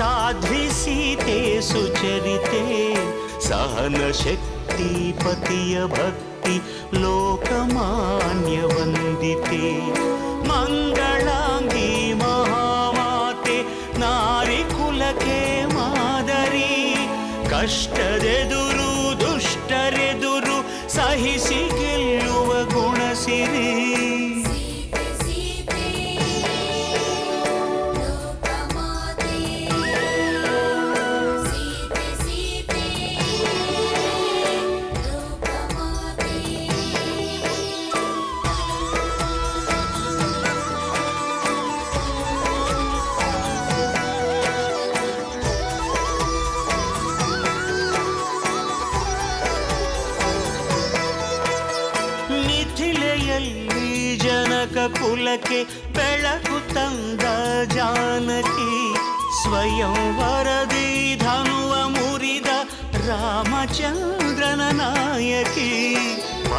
సాధ్వి సీతే సుచరితే సహన శక్తి పతియ భక్తి లోకమాన్య వందితే మంగళాంగి మహామాతే నారి కులకే మాదరి ಕಷ್ಟದೆದು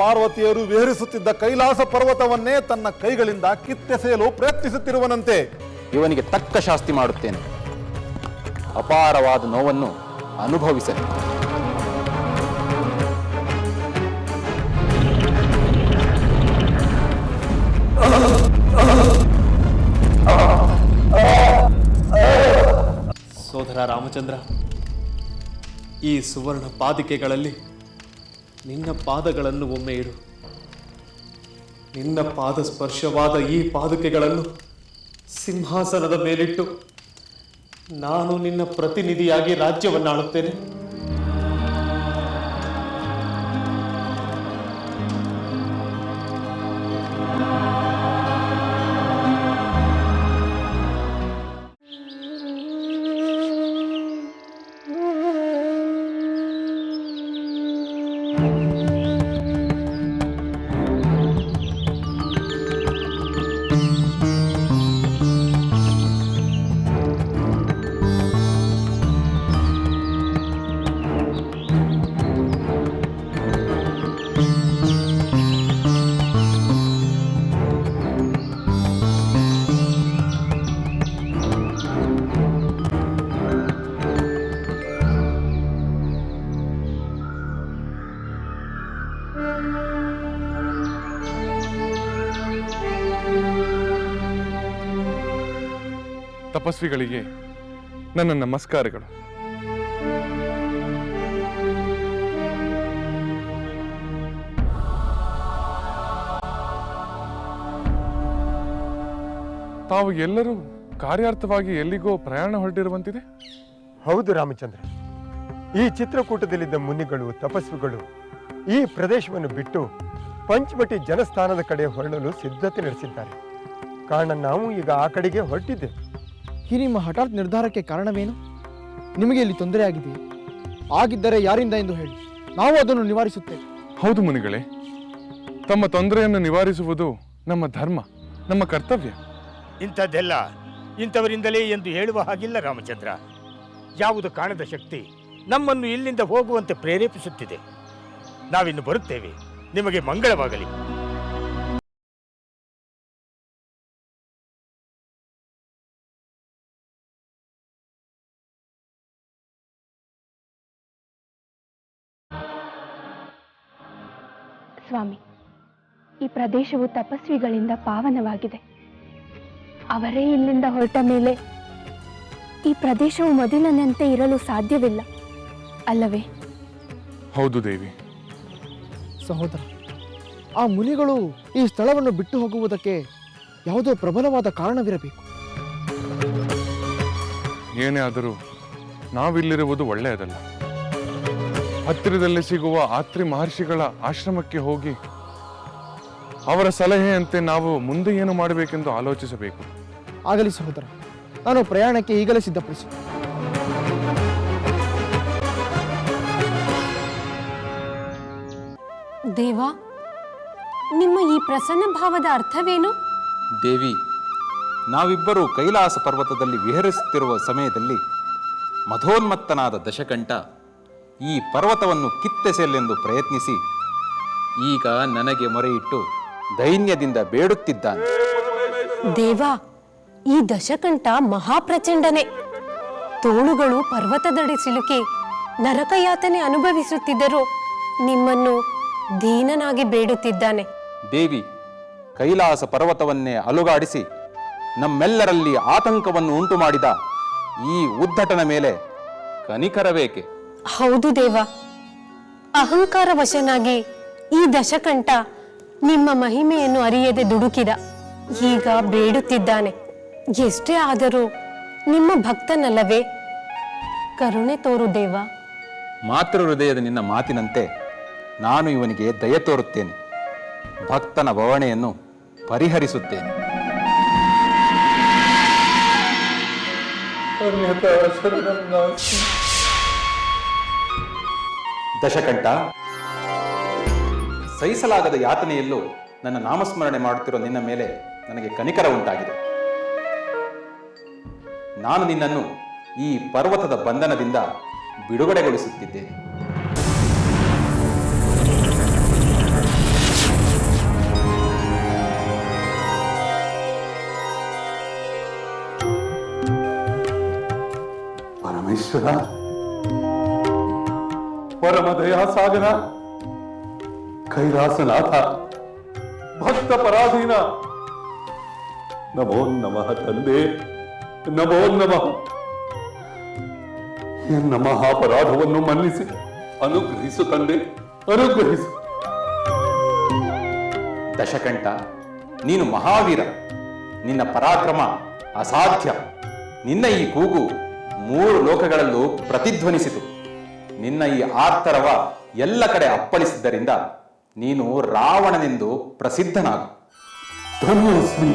ಶಿವಪಾರ್ವತಿಯರು ವಿಹರಿಸುತ್ತಿದ್ದ ಕೈಲಾಸ ಪರ್ವತವನ್ನೇ ತನ್ನ ಕೈಗಳಿಂದ ಕಿತ್ತೆಸೆಯಲು ಪ್ರಯತ್ನಿಸುತ್ತಿರುವನಂತೆ ಇವನಿಗೆ ತಕ್ಕ ಶಾಸ್ತಿ ಮಾಡುತ್ತೇನೆ. ಅಪಾರವಾದ ನೋವನ್ನು ಅನುಭವಿಸಲಿ. ಸೋದರ ರಾಮಚಂದ್ರ, ಈ ಸುವರ್ಣ ಪಾದಿಕೆಗಳಲ್ಲಿ ನಿನ್ನ ಪಾದಗಳನ್ನು ಒಮ್ಮೆ ಇಡು. ನಿನ್ನ ಪಾದ ಸ್ಪರ್ಶವಾದ ಈ ಪಾದುಕೆಗಳನ್ನು ಸಿಂಹಾಸನದ ಮೇಲಿಟ್ಟು ನಾನು ನಿನ್ನ ಪ್ರತಿನಿಧಿಯಾಗಿ ರಾಜ್ಯವನ್ನಾಳುತ್ತೇನೆ. ತಪಸ್ವಿಗಳಿಗೆ ನನ್ನ ನಮಸ್ಕಾರಗಳು. ತಾವು ಎಲ್ಲರೂ ಕಾರ್ಯಾರ್ಥವಾಗಿ ಎಲ್ಲಿಗೋ ಪ್ರಯಾಣ ಹೊರಟಿರುವಂತಿದೆ? ಹೌದು ರಾಮಚಂದ್ರ. ಈ ಚಿತ್ರಕೂಟದಲ್ಲಿದ್ದ ಮುನಿಗಳು, ತಪಸ್ವಿಗಳು ಈ ಪ್ರದೇಶವನ್ನು ಬಿಟ್ಟು ಪಂಚಮಟಿ ಜನಸ್ಥಾನದ ಕಡೆ ಹೊರಡಲು ಸಿದ್ಧತೆ ನಡೆಸಿದ್ದಾರೆ. ಕಾರಣ ನಾವು ಈಗ ಆ ಕಡೆಗೆ ಹೊರಟಿದ್ದೇವೆ. ಈ ನಿಮ್ಮ ಹಠಾತ್ ನಿರ್ಧಾರಕ್ಕೆ ಕಾರಣವೇನು? ನಿಮಗೆ ಇಲ್ಲಿ ತೊಂದರೆ ಆಗಿದೆ ಆಗಿದ್ದರೆ ಯಾರಿಂದ ಎಂದು ಹೇಳಿ. ನಾವು ಅದನ್ನು ನಿವಾರಿಸುತ್ತೇವೆ. ಹೌದು ಮುನಿಗಳೇ ತಮ್ಮ ತೊಂದರೆಯನ್ನು ನಿವಾರಿಸುವುದು ನಮ್ಮ ಧರ್ಮ ನಮ್ಮ ಕರ್ತವ್ಯ. ಇಂಥದ್ದೆಲ್ಲ ಇಂಥವರಿಂದಲೇ ಎಂದು ಹೇಳುವ ಹಾಗಿಲ್ಲ ರಾಮಚಂದ್ರ. ಯಾವುದು ಕಾಣದ ಶಕ್ತಿ ನಮ್ಮನ್ನು ಇಲ್ಲಿಂದ ಹೋಗುವಂತೆ ಪ್ರೇರೇಪಿಸುತ್ತಿದೆ. ನಾವಿನ್ನು ಬರುತ್ತೇವೆ. ನಿಮಗೆ ಮಂಗಳವಾಗಲಿ. ಸ್ವಾಮಿ ಈ ಪ್ರದೇಶವು ತಪಸ್ವಿಗಳಿಂದ ಪಾವನವಾಗಿದೆ. ಅವರೇ ಇಲ್ಲಿಂದ ಹೊರಟ ಮೇಲೆ ಈ ಪ್ರದೇಶವು ಮೊದಲಿನಂತೆ ಇರಲು ಸಾಧ್ಯವಿಲ್ಲ ಅಲ್ಲವೇ? ಹೌದು ದೇವಿ. ಸಹೋದರ ಆ ಮುನಿಗಳು ಈ ಸ್ಥಳವನ್ನು ಬಿಟ್ಟು ಹೋಗುವುದಕ್ಕೆ ಯಾವುದೋ ಪ್ರಬಲವಾದ ಕಾರಣವಿರಬೇಕು. ಏನೇ ಆದರೂ ನಾವಿಲ್ಲಿರುವುದು ಒಳ್ಳೆಯದಲ್ಲ. ಹತ್ತಿರದಲ್ಲಿ ಸಿಗುವ ಆತ್ರಿ ಮಹರ್ಷಿಗಳ ಆಶ್ರಮಕ್ಕೆ ಹೋಗಿ ಅವರ ಸಲಹೆಯಂತೆ ನಾವು ಮುಂದೆ ಏನು ಮಾಡಬೇಕೆಂದು ಆಲೋಚಿಸಬೇಕು. ಆಗಲಿ ಸಹೋದರ ನಾನು ಪ್ರಯಾಣಕ್ಕೆ ಈಗಲೇ ಸಿದ್ಧಪಡಿಸಿ. ದೇವ ನಿಮ್ಮ ಈ ಪ್ರಸನ್ನ ಭಾವದ ಅರ್ಥವೇನು? ದೇವಿ ನಾವಿಬ್ಬರು ಕೈಲಾಸ ಪರ್ವತದಲ್ಲಿ ವಿಹರಿಸುತ್ತಿರುವ ಸಮಯದಲ್ಲಿ ಮಧೋನ್ಮತ್ತನಾದ ದಶಕಂಠ ಈ ಪರ್ವತವನ್ನು ಕಿತ್ತೆಸೆಯಲೆಂದು ಪ್ರಯತ್ನಿಸಿ. ಈಗ ನನಗೆ ಮೊರೆಯಿಟ್ಟು ದೈನ್ಯದಿಂದ ಬೇಡುತ್ತಿದ್ದಾನೆ. ದೇವ ಈ ದಶಕಂಠ ಮಹಾಪ್ರಚಂಡನೆ. ತೋಳುಗಳು ಪರ್ವತದಡಿ ಸಿಲುಕಿ ನರಕಯಾತನೆ ಅನುಭವಿಸುತ್ತಿದ್ದರೂ ನಿಮ್ಮನ್ನು ದೀನನಾಗಿ ಬೇಡುತ್ತಿದ್ದಾನೆ. ದೇವಿ ಕೈಲಾಸ ಪರ್ವತವನ್ನೇ ಅಲುಗಾಡಿಸಿ ನಮ್ಮೆಲ್ಲರಲ್ಲಿ ಆತಂಕವನ್ನು ಉಂಟು ಮಾಡಿದ ಈ ಉದ್ಧಟನ ಮೇಲೆ ಕನಿಕರಬೇಕೆ ಹೌದು ದೇವ. ಅಹಂಕಾರ ವಶನಾಗಿ ಈ ದಶಕಂಠ ನಿಮ್ಮ ಮಹಿಮೆಯನ್ನು ಅರಿಯದೆ ದುಡುಕಿದ. ಈಗ ಬೇಡುತ್ತಿದ್ದಾನೆ. ಎಷ್ಟೇ ಆದರೂ ನಿಮ್ಮ ಭಕ್ತನಲ್ಲವೇ? ಕರುಣೆ ತೋರು ದೇವ. ಮಾತೃ ಹೃದಯದ ನಿನ್ನ ಮಾತಿನಂತೆ ನಾನು ಇವನಿಗೆ ದಯ ತೋರುತ್ತೇನೆ. ಭಕ್ತನ ಭವಣೆಯನ್ನು ಪರಿಹರಿಸುತ್ತೇನೆ. ದಶಕಂಠ. ಸಹಿಸಲಾಗದ ಯಾತನೆಯಲ್ಲೂ ನನ್ನ ನಾಮಸ್ಮರಣೆ ಮಾಡುತ್ತಿರೋ ನಿನ್ನ ಮೇಲೆ ನನಗೆ ಕನಿಕರ ಉಂಟಾಗಿದೆ. ನಾನು ನಿನ್ನನ್ನು ಈ ಪರ್ವತದ ಬಂಧನದಿಂದ ಬಿಡುಗಡೆಗೊಳಿಸುತ್ತಿದ್ದೇನೆ ಪರಮೇಶ್ವರ. ಪರಮ ದಯಾಸಾಗರ ಕೈಲಾಸನಾಥ. ಭಕ್ತ ಪರಾಧೀನ. ನಮೋ ನಮಃ ತಂದೆ. ನಮೋ ನಮಃ. ಎನ್ನ ಮಹಾಪರಾಧವನ್ನು ಮನ್ನಿಸಿ. ಅನುಗ್ರಹಿಸು ತಂದೆ. ಅನುಗ್ರಹಿಸು. ದಶಕಂಠ, ನೀನು ಮಹಾವೀರ. ನಿನ್ನ ಪರಾಕ್ರಮ ಅಸಾಧ್ಯ. ನಿನ್ನ ಈ ಕೂಗು ಮೂರು ಲೋಕಗಳಲ್ಲೂ ಪ್ರತಿಧ್ವನಿಸಿತು. ನಿನ್ನ ಈ ಆರ್ತರವ ಎಲ್ಲ ಕಡೆ ಅಪ್ಪಳಿಸಿದ್ದರಿಂದ ನೀನು ರಾವಣನೆಂದು ಪ್ರಸಿದ್ಧನಾಗು. ಧನ್ಯೋಸ್ಮಿ.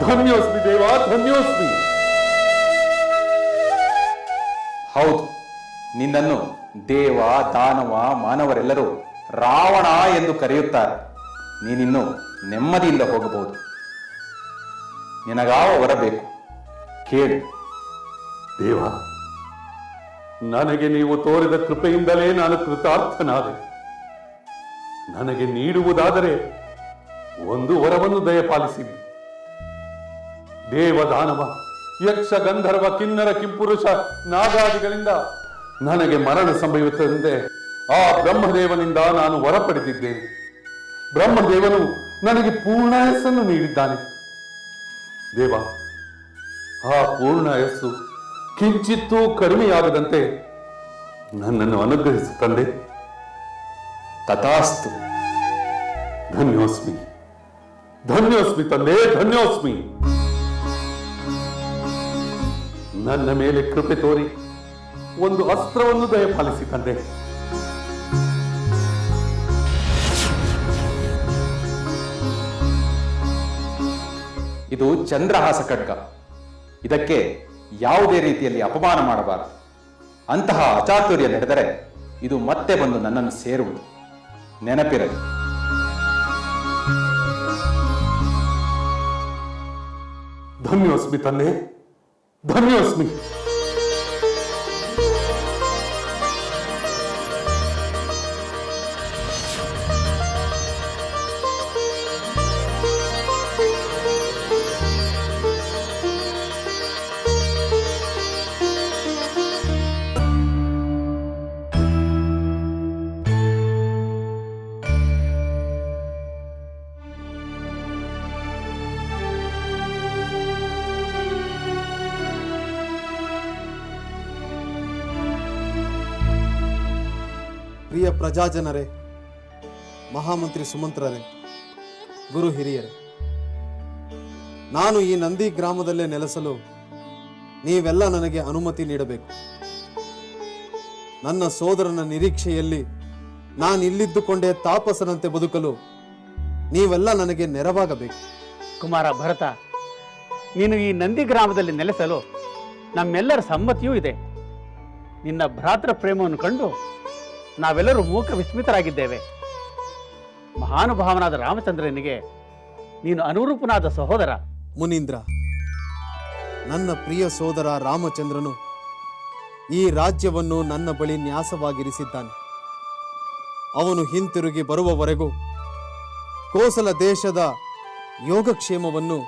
ಧನ್ಯೋಸ್ಮಿ ದೇವ ಧನ್ಯೋಸ್ಮಿ. ಹೌದು ನಿನ್ನನ್ನು ದೇವ ದಾನವ ಮಾನವರೆಲ್ಲರೂ ರಾವಣ ಎಂದು ಕರೆಯುತ್ತಾರೆ. ನೀನಿನ್ನು ನೆಮ್ಮದಿಯಿಂದ ಹೋಗಬಹುದು. ನಿನಗಾವ ಹೊರಬೇಕು ಕೇಳು. ದೇವ ನನಗೆ ನೀವು ತೋರಿದ ಕೃಪೆಯಿಂದಲೇ ನಾನು ಕೃತಾರ್ಥನಾದೆ. ನನಗೆ ನೀಡುವುದಾದರೆ ಒಂದು ವರವನ್ನು ದಯಪಾಲಿಸಿರಿ. ದೇವದಾನವ ಯಕ್ಷ ಗಂಧರ್ವ ಕಿನ್ನರ, ಕಿಂಪುರುಷ, ನಾಗಾದಿಗಳಿಂದ ನನಗೆ ಮರಣ ಸಂಭವಿಸದಂತೆ ಆ ಬ್ರಹ್ಮದೇವನಿಂದ ನಾನು ವರ ಪಡೆದಿದ್ದೇನೆ ಬ್ರಹ್ಮದೇವನು ನನಗೆ ಪೂರ್ಣಾಯಸ್ಸನ್ನು ನೀಡಿದ್ದಾನೆ. ದೇವ, ಆ ಪೂರ್ಣಾಯಸ್ಸು ಕಿಂಚಿತ್ತೂ ಕಡಿಮೆಯಾಗದಂತೆ ನನ್ನನ್ನು ಅನುಗ್ರಹಿಸು, ತಂದೆ. ತಥಾಸ್ತು. ಧನ್ಯೋಸ್ಮಿ. ಧನ್ಯೋಸ್ಮಿ, ತಂದೆ, ಧನ್ಯೋಸ್ಮಿ. ನನ್ನ ಮೇಲೆ ಕೃಪೆ ತೋರಿ, ಒಂದು ಅಸ್ತ್ರವನ್ನು ದಯಪಾಲಿಸಿ, ತಂದೆ. ಇದು ಚಂದ್ರಹಾಸ ಖಡ್ಗ ಇದಕ್ಕೆ ಯಾವುದೇ ರೀತಿಯಲ್ಲಿ ಅಪಮಾನ ಮಾಡಬಾರದು. ಅಂತಹ ಅಚಾತುರ್ಯ ನಡೆದರೆ ಇದು ಮತ್ತೆ ಬಂದು ನನ್ನನ್ನು ಸೇರುವುದು. ನೆನಪಿರಲಿ. ಧನ್ಯೋಸ್ಮಿ ತಂದೆ ಧನ್ಯೋಸ್ಮಿ. ಪ್ರಜಾಜನರೇ, ಮಹಾಮಂತ್ರಿ ಸುಮಂತ್ರರೇ, ಗುರು ಹಿರಿಯರೇ, ನಾನು ಈ ನಂದಿ ಗ್ರಾಮದಲ್ಲೇ ನೆಲೆಸಲು ನೀವೆಲ್ಲ ನನಗೆ ಅನುಮತಿ ನೀಡಬೇಕು. ನನ್ನ ಸೋದರನ ನಿರೀಕ್ಷೆಯಲ್ಲಿ ನಾನು ಇಲ್ಲಿದ್ದುಕೊಂಡೇ ತಾಪಸನಂತೆ ಬದುಕಲು ನೀವೆಲ್ಲ ನನಗೆ ನೆರವಾಗಬೇಕು. ಕುಮಾರ ಭರತ, ನೀನು ಈ ನಂದಿ ಗ್ರಾಮದಲ್ಲಿ ನೆಲೆಸಲು ನಮ್ಮೆಲ್ಲರ ಸಮ್ಮತಿಯೂ ಇದೆ. ನಿನ್ನ ಭ್ರಾತೃ ಪ್ರೇಮವನ್ನು ಕಂಡು ನಾವೆಲ್ಲರೂ ಮೂಕ ವಿಸ್ಮಿತರಾಗಿದ್ದೇವೆ. ಮಹಾನುಭಾವನಾದ ರಾಮಚಂದ್ರನಿಗೆ ನೀನು ಅನುರೂಪನಾದ ಸಹೋದರ. ಮುನೀಂದ್ರ, ನನ್ನ ಪ್ರಿಯ ಸೋದರ ರಾಮಚಂದ್ರನು ಈ ರಾಜ್ಯವನ್ನು ನನ್ನ ಬಳಿ ನ್ಯಾಸವಾಗಿರಿಸಿದ್ದಾನೆ. ಅವನು ಹಿಂತಿರುಗಿ ಬರುವವರೆಗೂ ಕೋಸಲ ದೇಶದ ಯೋಗಕ್ಷೇಮವನ್ನು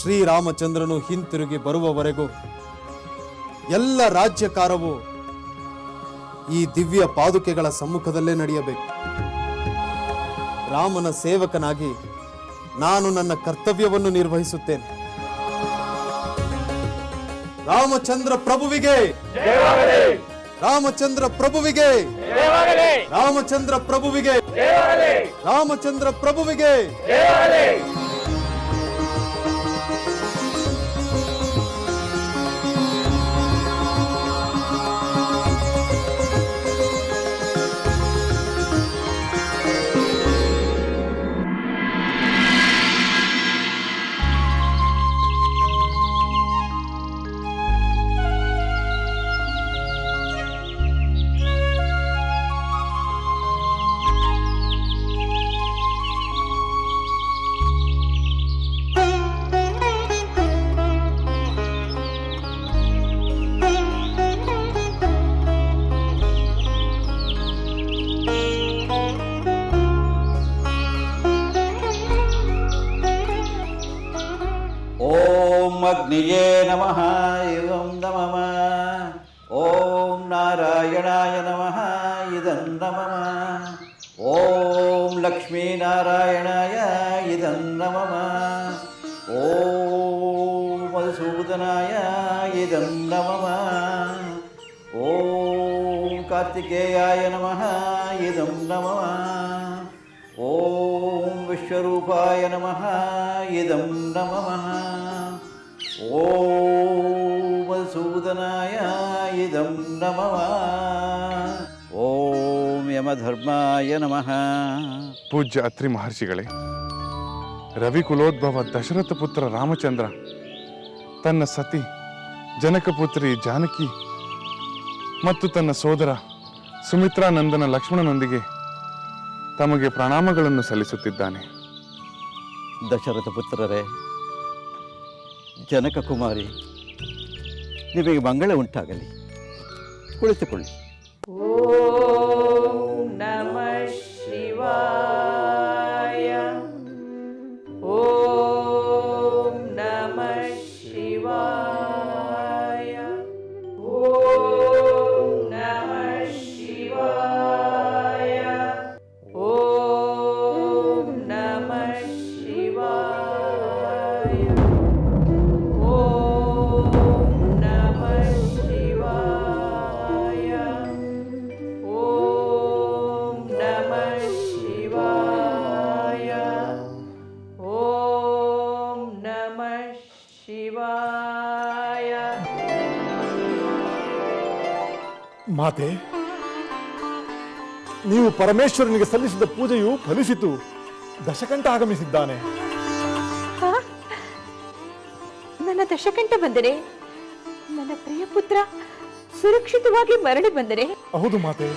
ಶ್ರೀರಾಮಚಂದ್ರನು ಹಿಂತಿರುಗಿ ಬರುವವರೆಗೂ ಎಲ್ಲ ರಾಜ್ಯಕಾರವು ಈ ದಿವ್ಯ ಪಾದುಕೆಗಳ ಸಮ್ಮುಖದಲ್ಲೇ ನಡೆಯಬೇಕು. ರಾಮನ ಸೇವಕನಾಗಿ ನಾನು ನನ್ನ ಕರ್ತವ್ಯವನ್ನು ನಿರ್ವಹಿಸುತ್ತೇನೆ. ರಾಮಚಂದ್ರ ಪ್ರಭುವಿಗೆ ರಾಮಚಂದ್ರ ಪ್ರಭುವಿಗೆ ರಾಮಚಂದ್ರ ಪ್ರಭುವಿಗೆ ರಾಮಚಂದ್ರ ಪ್ರಭುವಿಗೆ ನಮಃ ಓಂ ವಿಶ್ವರೂಪಾಯ ನಮಃ ಇದಂ ನಮಃ ಓಂ ಮಧುಸೂದನಾಯ ಇದಂ ನಮಃ ಓಂ ಯಮಧರ್ಮಾಯ ನಮಃ ಪೂಜ್ಯ ಅತ್ರಿ ಮಹರ್ಷಿಗಳೇ ರವಿ ಕುಲೋದ್ಭವ ದಶರಥ ಪುತ್ರ ರಾಮಚಂದ್ರ, ತನ್ನ ಸತಿ ಜನಕಪುತ್ರಿ ಜಾನಕಿ ಮತ್ತು ತನ್ನ ಸೋದರ ಸುಮಿತ್ರಾನಂದನ ಲಕ್ಷ್ಮಣನೊಂದಿಗೆ ತಮಗೆ ಪ್ರಣಾಮಗಳನ್ನು ಸಲ್ಲಿಸುತ್ತಿದ್ದಾನೆ. ದಶರಥ ಪುತ್ರರೇ ಜನಕ ಕುಮಾರಿ ನಿಮಗೆ ಮಂಗಳ ಉಂಟಾಗಲಿ. ಕುಳಿತುಕೊಳ್ಳಿ. ಶಿವಾಯ ಮಾತೆ ನೀವು ಪರಮೇಶ್ವರನಿಗೆ ಸಲ್ಲಿಸಿದ ಪೂಜೆಯು ಫಲಿಸಿತು. ದಶಕಂಠ ಆಗಮಿಸಿದ್ದಾನೆ. ನನ್ನ ದಶಕಂಠ ಬಂದರೆ ನನ್ನ ಪ್ರಿಯ ಪುತ್ರ ಸುರಕ್ಷಿತವಾಗಿ ಮರಳಿ ಬಂದರೆ? ಹೌದು ಮಾತೆ.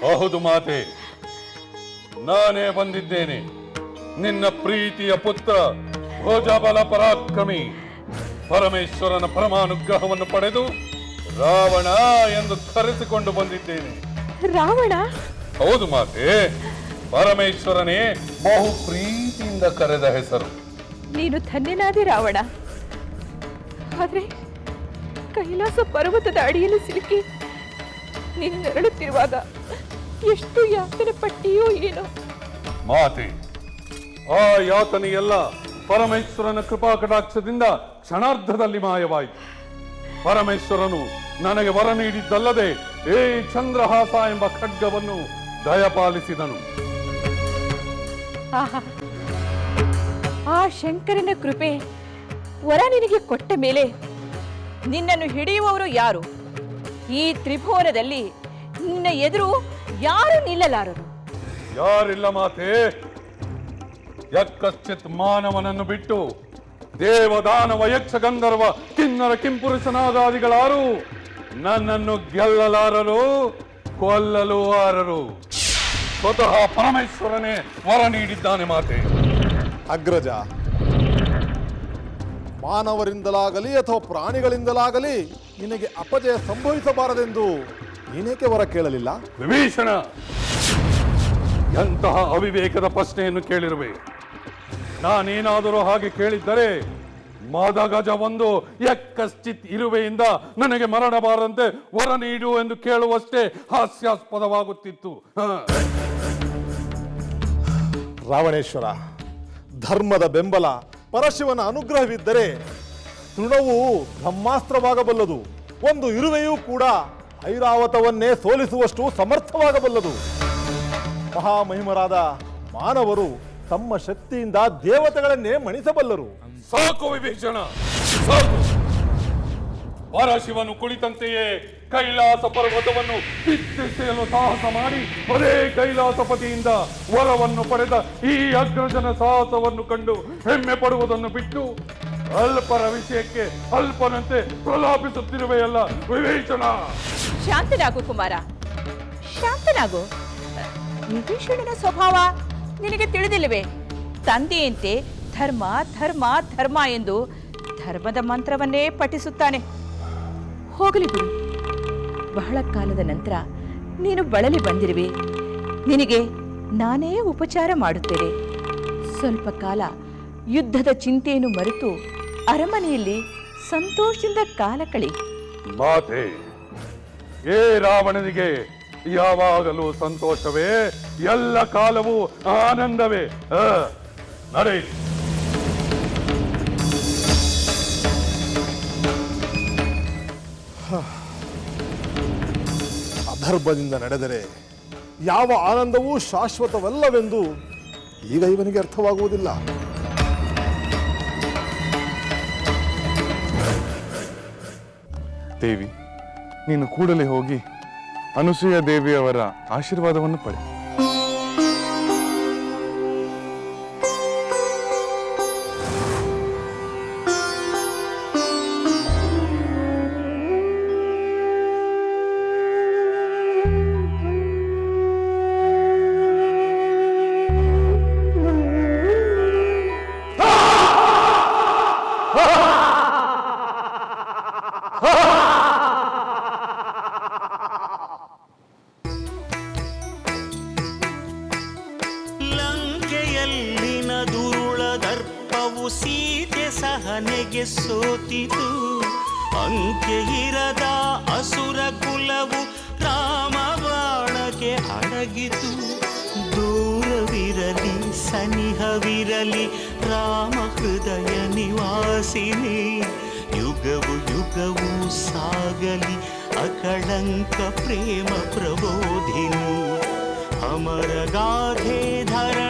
ಹೌದು ಮಾತೆ. ನಾನೇ ಬಂದಿದ್ದೇನೆ. ನಿನ್ನ ಪ್ರೀತಿಯ ಪುತ್ರ ಭೋಜಬಲ ಪರಾಕ್ರಮಿ ಪರಮೇಶ್ವರನ ಪರಮಾನುಗ್ರಹವನ್ನು ಪಡೆದು ರಾವಣ ಎಂದು ಕರೆಸಿಕೊಂಡು ಬಂದಿದ್ದೇನೆ. ರಾವಣ? ಹೌದು ಮಾತೆ. ಪರಮೇಶ್ವರನೇ ಬಹು ಪ್ರೀತಿಯಿಂದ ಕರೆದ ಹೆಸರು. ನೀನು ಧನ್ಯನಾದೆ ರಾವಣ. ಆದರೆ ಕೈಲಾಸ ಪರ್ವತದ ಅಡಿಯಲ್ಲಿ ಸಿಲುಕಿ ನೀನು ನರಳುತ್ತಿರುವಾಗ ಎಷ್ಟು ಯಾತನೆ ಪಟ್ಟಿಯೋ ಏನೋ. ಮಾತೆ ಆ ಯಾತನೆಯೆಲ್ಲ ಪರಮೇಶ್ವರನ ಕೃಪಾ ಕಟಾಕ್ಷದಿಂದ ಕ್ಷಣಾರ್ಧದಲ್ಲಿ ಮಾಯವಾಯಿತು. ಪರಮೇಶ್ವರನು ನನಗೆ ವರ ನೀಡಿದ್ದಲ್ಲದೆ ಏ ಚಂದ್ರಹಾಸ ಎಂಬ ಖಡ್ಗವನ್ನು ದಯಪಾಲಿಸಿದನು. ಆಹಾ ಆ ಶಂಕರನ ಕೃಪೆ ವರ ನಿನಗೆ ಕೊಟ್ಟ ಮೇಲೆ ನಿನ್ನನ್ನು ಹಿಡಿಯುವವರು ಯಾರು? ಈ ತ್ರಿಭುವನದಲ್ಲಿ ನಿನ್ನ ಎದುರು ಯಾರು ನಿಲ್ಲಲಾರರು. ಯಾರಿಲ್ಲ ಮಾತೆ? ಯಕ್ಕಶ್ಚಿತ್ ಮಾನವನನ್ನು ಬಿಟ್ಟು ದೇವದಾನವ ಯಕ್ಷ ಗಂಧರ್ವ ಕಿನ್ನರ ಕಿಂಪುರುಷನಾದಾದಿಗಳಾರು ನನ್ನನ್ನು ಗೆಲ್ಲಲಾರರು ಕೊಲ್ಲಲು ಆರರು ಸ್ವತಃ ಪರಮೇಶ್ವರನೇ ವರ ನೀಡಿದ್ದಾನೆ ಮಾತೆ. ಅಗ್ರಜ ಮಾನವರಿಂದಲಾಗಲಿ ಅಥವಾ ಪ್ರಾಣಿಗಳಿಂದಲಾಗಲಿ ನಿನಗೆ ಅಪಜಯ ಸಂಭವಿಸಬಾರದೆಂದು ನೀನೇಕೆ ವರ ಕೇಳಲಿಲ್ಲ? ವಿಭೀಷಣ! ಎಂತಹ ಅವಿವೇಕದ ಪ್ರಶ್ನೆಯನ್ನು ಕೇಳಿರುವೆ. ನಾನೇನಾದರೂ ಹಾಗೆ ಕೇಳಿದ್ದರೆ ಮದಗಜ ಒಂದು ಎಕ್ಕಶ್ಚಿತ್ ಇರುವೆಯಿಂದ ನನಗೆ ಮರಣಬಾರದಂತೆ ವರ ನೀಡು ಎಂದು ಕೇಳುವಷ್ಟೇ ಹಾಸ್ಯಾಸ್ಪದವಾಗುತ್ತಿತ್ತು. ಹ. ರಾವಣೇಶ್ವರ ಧರ್ಮದ ಬೆಂಬಲ ಪರಶಿವನ ಅನುಗ್ರಹವಿದ್ದರೆ ತೃಣವು ಬ್ರಹ್ಮಾಸ್ತ್ರವಾಗಬಲ್ಲದು. ಒಂದು ಇರುವೆಯೂ ಕೂಡ ಐರಾವತವನ್ನೇ ಸೋಲಿಸುವಷ್ಟು ಸಮರ್ಥವಾಗಬಲ್ಲದು. ಮಹಾಮಹಿಮರಾದ ಮಾನವರು ತಮ್ಮ ಶಕ್ತಿಯಿಂದ ದೇವತೆಗಳನ್ನೇ ಮಣಿಸಬಲ್ಲರು. ಸಾಕು ವಿಭೀಷಣ, ಸಾಕು. ಪರಶಿವನು ಕುಳಿತಂತೆಯೇ ಕೈಲಾಸ ಪರ್ವತವನ್ನು ಕಿತ್ತೆಸೆಯಲು ಸಾಹಸ ಮಾಡಿ ಅದೇ ಕೈಲಾಸಪತಿಯಿಂದ ವರವನ್ನು ಪಡೆದ ಈ ಅಗ್ರಜನ ಸಾಹಸವನ್ನು ಕಂಡು ಹೆಮ್ಮೆ ಪಡುವುದನ್ನು ಬಿಟ್ಟು ಅಲ್ಪರ ವಿಷಯಕ್ಕೆ ಅಲ್ಪನಂತೆ ಪ್ರಲಾಪಿಸುತ್ತಿರುವೆಯಲ್ಲ ವಿಭೀಷಣ. ಶಾಂತನಾಗು ಕುಮಾರ. ಶಾಂತನಾಗು? ವಿಭೀಷಣನ ಸ್ವಭಾವ ನಿನಗೆ ತಿಳಿದಿಲ್ಲವೇ? ತಂದೆಯಂತೆ ಧರ್ಮ ಧರ್ಮ ಧರ್ಮ ಎಂದು ಧರ್ಮದ ಮಂತ್ರವನ್ನೇ ಪಠಿಸುತ್ತಾನೆ. ಹೋಗಲಿ ಬಿಡು. ಬಹಳ ಕಾಲದ ನಂತರ ನೀನು ಬಳಲಿ ಬಂದಿರುವೆ. ನಿನಗೆ ನಾನೇ ಉಪಚಾರ ಮಾಡುತ್ತೇನೆ. ಸ್ವಲ್ಪ ಕಾಲ ಯುದ್ಧದ ಚಿಂತೆಯನ್ನು ಮರೆತು ಅರಮನೆಯಲ್ಲಿ ಸಂತೋಷದಿಂದ ಕಾಲ ಕಳಿ ಏ ರಾವಣನಿಗೆ ಯಾವಾಗಲೂ ಸಂತೋಷವೇ? ಎಲ್ಲ ಕಾಲವೂ ಆನಂದವೇ? ನಡೆಯ ನಡೆ ಅಧರ್ಮದಿಂದ ನಡೆದರೆ ಯಾವ ಆನಂದವೂ ಶಾಶ್ವತವಲ್ಲವೆಂದು ಈಗ ಇವನಿಗೆ ಅರ್ಥವಾಗುವುದಿಲ್ಲ. ದೇವಿ ನೀನು ಕೂಡಲೇ ಹೋಗಿ ಅನುಸೂಯ ದೇವಿಯವರ ಆಶೀರ್ವಾದವನ್ನು ಪಡೆ. ಕಡೆಗೆ ಸೋತಿತು. ಅಂಕೆ ಇರದ ಅಸುರ ಕುಲವು ರಾಮ ಬಾಣಕ್ಕೆ ಅಡಗಿತು. ದೂರವಿರಲಿ, ಸನಿಹವಿರಲಿ, ರಾಮ ಹೃದಯ ನಿವಾಸಿನಿ. ಯುಗವು ಯುಗವು ಸಾಗಲಿ, ಅಕಳಂಕ ಪ್ರೇಮ ಪ್ರಬೋಧಿನಿ. ಅಮರ ಗಾಧೆ ಧರಣ